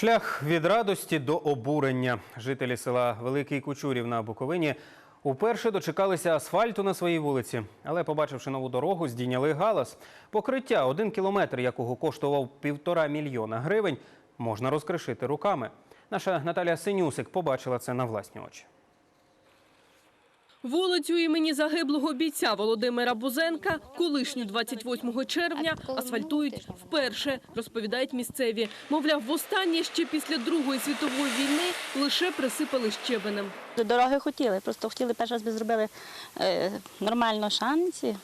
Шлях від радості до обурення. Жителі села Великий Кучурів на Буковині уперше дочекалися асфальту на своїй вулиці, але, побачивши нову дорогу, здійняли галас. Покриття, один кілометр якого коштував півтора мільйона гривень, можна розкришити руками. Наша Наталія Синюсик побачила це на власні очі. Вулицю імені загиблого бійця Володимира Бузенка, колишню 28 червня, асфальтують вперше, розповідають місцеві. Мовляв, востаннє ще після Другої світової війни лише присипали щебенем. Дороги хотіли, просто хотіли перший раз би зробили е, нормально шанці,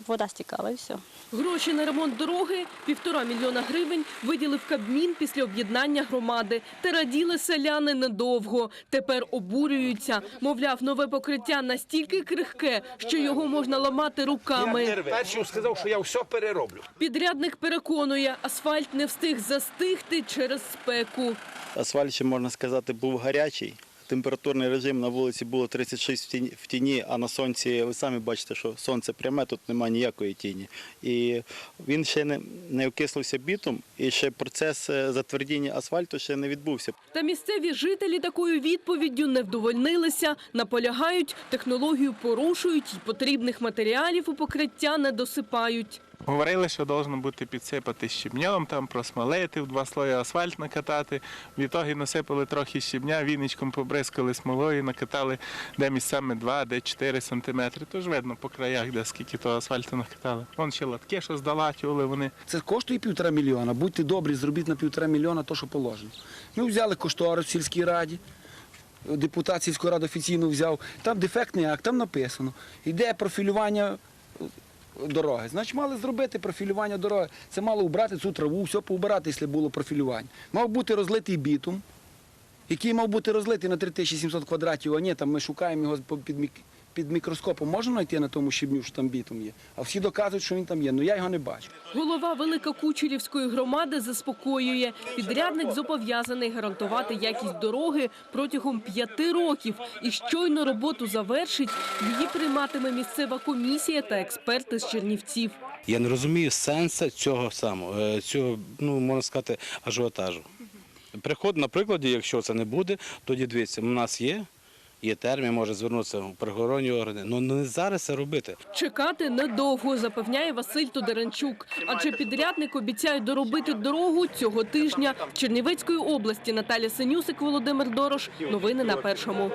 щоб вода стікала і все. Гроші на ремонт дороги – півтора мільйона гривень виділив Кабмін після об'єднання громади. Та раділи селяни недовго. Тепер обурюються. Мовляв, нове покриття настільки крихке, що його можна ламати руками. Перший сказав, що я все перероблю. Підрядник переконує, асфальт не встиг застигти через спеку. Асфальт, ще можна сказати, був гарячий. Температурний режим на вулиці було 36 в тіні, а на сонці ви самі бачите, що сонце пряме, тут немає ніякої тіні. І він ще не, не окислився бітом, і ще процес е, затвердіння асфальту ще не відбувся. Та місцеві жителі такою відповіддю не вдовольнилися, наполягають, технологію порушують і потрібних матеріалів у покриття не досипають. Говорили, що должно бути підсипати щебнем, там просмолити, в два слої асфальт накатати. В ітогі насипали трохи щебня, віничком побризкали смолою, накатали де місцями 2, де 4 сантиметри. Тож видно по краях, де скільки того асфальту накатали. Вон ще латки, що здала, тюли вони. Це коштує півтора мільйона. Будьте добрі, зробіть на півтора мільйона то, що положено. Ми взяли кошторис в сільській раді, депутат сільської ради офіційно взяв. Там дефектний акт, там написано. Йде профілювання дороги. Значить, мали зробити профілювання дороги. Це мало убрати цю траву, все поубирати, якщо було профілювання. Мав бути розлитий бітум, який мав бути розлитий на 3700 квадратів, а ні, там ми шукаємо його під, під мікроскопом. Можна знайти на тому щебню, що там бітум є. А всі доказують, що він там є. Ну я його не бачу. Голова Великокучерівської громади заспокоює. Підрядник зобов'язаний гарантувати якість дороги протягом п'яти років. І щойно роботу завершить, її прийматиме місцева комісія та експерти з Чернівців. Я не розумію сенсу цього самого, е, цього, ну можна сказати, ажіотажу. Приход, на прикладі, якщо це не буде, тоді дивіться, у нас є, є термін, може звернутися в пригоронні органи. Ну не зараз це робити. Чекати недовго, запевняє Василь Тодоренчук. Адже підрядник обіцяє доробити дорогу цього тижня. В Чернівецької області Наталя Синюсик, Володимир Дорош. Новини на першому.